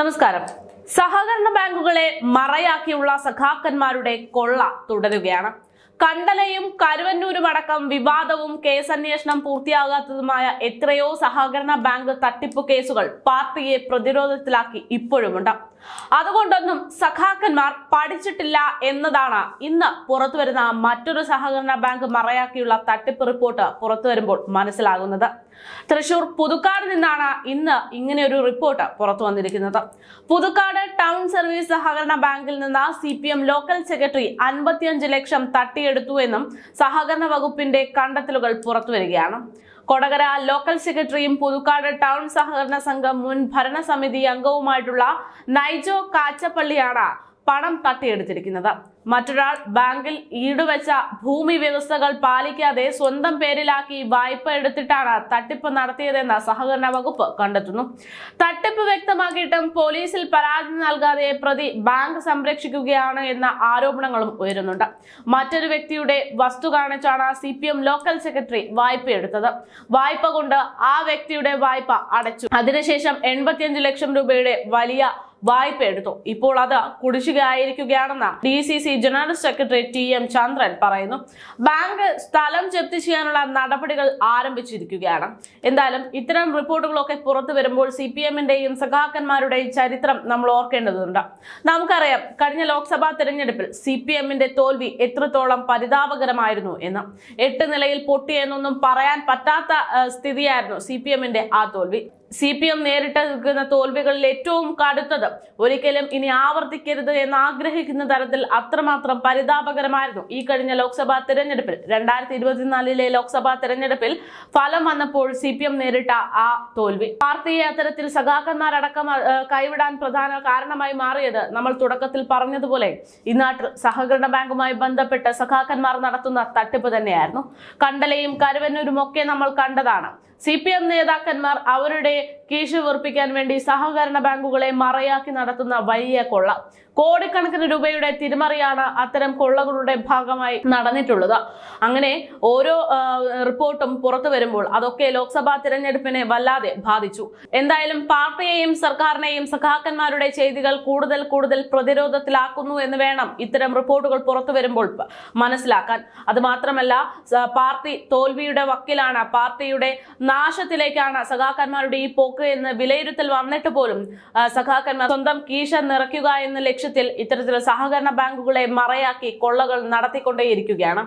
നമസ്കാരം. സഹകരണ ബാങ്കുകളെ മറയാക്കിയുള്ള സഖാക്കന്മാരുടെ കൊള്ള തുടരുകയാണ്. കണ്ടലയും കരുവന്നൂരും അടക്കം വിവാദവും കേസന്വേഷണം പൂർത്തിയാകാത്തതുമായ എത്രയോ സഹകരണ ബാങ്ക് തട്ടിപ്പ് കേസുകൾ പാർട്ടിയെ പ്രതിരോധത്തിലാക്കി ഇപ്പോഴുമുണ്ട്. അതുകൊണ്ടൊന്നും സഖാക്കന്മാർ പഠിച്ചിട്ടില്ല എന്നതാണ് ഇന്ന് പുറത്തുവരുന്ന മറ്റൊരു സഹകരണ ബാങ്ക് മറയാക്കിയുള്ള തട്ടിപ്പ് റിപ്പോർട്ട് പുറത്തു വരുമ്പോൾ മനസ്സിലാകുന്നത്. തൃശൂർ പുതുക്കാട് നിന്നാണ് ഇന്ന് ഇങ്ങനെ ഒരു റിപ്പോർട്ട് പുറത്തു വന്നിരിക്കുന്നത്. പുതുക്കാട് ടൗൺ സർവീസ് സഹകരണ ബാങ്കിൽ നിന്ന് സി ലോക്കൽ സെക്രട്ടറി അൻപത്തിയഞ്ച് ലക്ഷം തട്ടിയെടുത്തു. എന്നും സഹകരണ വകുപ്പിന്റെ കണ്ടെത്തലുകൾ പുറത്തുവരികയാണ് കൊടകര ലോക്കൽ സെക്രട്ടറിയും പുതുക്കാട് ടൗൺ സഹകരണ സംഘം മുൻ ഭരണസമിതി അംഗവുമായിട്ടുള്ള നൈജോ കാച്ചപ്പള്ളിയാണ് പണം തട്ടിയെടുത്തിരിക്കുന്നത്. മറ്റൊരാൾ ബാങ്കിൽ ഈടുവെച്ച ഭൂമി വ്യവസ്ഥകൾ പാലിക്കാതെ സ്വന്തം പേരിലാക്കി വായ്പ എടുത്തിട്ടാണ് തട്ടിപ്പ് നടത്തിയതെന്ന് സഹകരണ വകുപ്പ് കണ്ടെത്തുന്നു. തട്ടിപ്പ് വ്യക്തമാക്കിയിട്ടും പോലീസിൽ പരാതി നൽകാതെ പ്രതി ബാങ്ക് സംരക്ഷിക്കുകയാണ് എന്ന ആരോപണങ്ങളും ഉയരുന്നുണ്ട്. മറ്റൊരു വ്യക്തിയുടെ വസ്തു കാണിച്ചാണ് C P M local secretary വായ്പ എടുത്തത്. വായ്പ കൊണ്ട് ആ വ്യക്തിയുടെ വായ്പ അടച്ചു. അതിനുശേഷം എൺപത്തിയഞ്ച് ലക്ഷം രൂപയുടെ വലിയ വായ്പ എടുത്തു. ഇപ്പോൾ അത് കുടിശ്ശികയായിരിക്കുകയാണെന്ന് D C C general secretary T M Chandran പറയുന്നു. ബാങ്ക് സ്ഥലം ജപ്തി ചെയ്യാനുള്ള നടപടികൾ ആരംഭിച്ചിരിക്കുകയാണ്. എന്തായാലും ഇത്തരം റിപ്പോർട്ടുകളൊക്കെ പുറത്തു വരുമ്പോൾ സി പി എമ്മിന്റെയും സഖാക്കന്മാരുടെയും ചരിത്രം നമ്മൾ ഓർക്കേണ്ടതുണ്ട്. നമുക്കറിയാം കഴിഞ്ഞ ലോക്സഭാ തെരഞ്ഞെടുപ്പിൽ സി പി എമ്മിന്റെ തോൽവി എത്രത്തോളം പരിതാപകരമായിരുന്നു എന്ന്. എട്ട് നിലയിൽ പൊട്ടിയെന്നൊന്നും പറയാൻ പറ്റാത്ത സ്ഥിതിയായിരുന്നു സി പി എമ്മിന്റെ ആ തോൽവി. സി പി എം നേരിട്ട് നിൽക്കുന്ന തോൽവികളിൽ ഏറ്റവും കടുത്തത് ഒരിക്കലും ഇനി ആവർത്തിക്കരുത് എന്ന് ആഗ്രഹിക്കുന്ന തരത്തിൽ അത്രമാത്രം പരിതാപകരമായിരുന്നു ഈ കഴിഞ്ഞ ലോക്സഭാ തെരഞ്ഞെടുപ്പിൽ. രണ്ടായിരത്തി ഇരുപത്തിനാലിലെ ലോക്സഭാ തെരഞ്ഞെടുപ്പിൽ ഫലം വന്നപ്പോൾ സി പി എം നേരിട്ട ആ തോൽവി. പാർട്ടിയെ അത്തരത്തിൽ സഖാക്കന്മാരടക്കം കൈവിടാൻ പ്രധാന കാരണമായി മാറിയത് നമ്മൾ തുടക്കത്തിൽ പറഞ്ഞതുപോലെ ഈ നാട്ടിൽ സഹകരണ ബാങ്കുമായി ബന്ധപ്പെട്ട് സഖാക്കന്മാർ നടത്തുന്ന തട്ടിപ്പ് തന്നെയായിരുന്നു. കണ്ടലയും കരുവന്നൂരും ഒക്കെ നമ്മൾ കണ്ടതാണ്. സി പി എം നേതാക്കന്മാർ അവരുടെ കീശ് വീർപ്പിക്കാൻ വേണ്ടി സഹകരണ ബാങ്കുകളെ മറയാക്കി നടത്തുന്ന വലിയ കൊള്ള. കോടിക്കണക്കിന് രൂപയുടെ തിരിമറിയാണ് അത്തരം കൊള്ളകളുടെ ഭാഗമായി നടന്നിട്ടുള്ളത്. അങ്ങനെ ഓരോ റിപ്പോർട്ടും പുറത്തു വരുമ്പോൾ അതൊക്കെ ലോക്സഭാ തിരഞ്ഞെടുപ്പിനെ വല്ലാതെ ബാധിച്ചു. എന്തായാലും പാർട്ടിയെയും സർക്കാരിനെയും സഖാക്കന്മാരുടെ ചെയ്തികൾ കൂടുതൽ കൂടുതൽ പ്രതിരോധത്തിലാക്കുന്നു എന്ന് വേണം ഇത്തരം റിപ്പോർട്ടുകൾ പുറത്തു വരുമ്പോൾ മനസ്സിലാക്കാൻ. അത് മാത്രമല്ല പാർട്ടി തോൽവിയുടെ വക്കിലാണ് പാർട്ടിയുടെ നാശത്തിലേക്കാണ് സഖാക്കന്മാരുടെ ഈ പോക്ക് എന്ന് വിലയിരുത്തൽ വന്നിട്ട് പോലും സഖാക്കന്മാർ സ്വന്തം കീശ നിറയ്ക്കുക എന്ന ലക്ഷ്യത്തിൽ ഇത്തരത്തിലുള്ള സഹകരണ ബാങ്കുകളെ മറയാക്കി കൊള്ളകൾ നടത്തിക്കൊണ്ടേയിരിക്കുകയാണ്.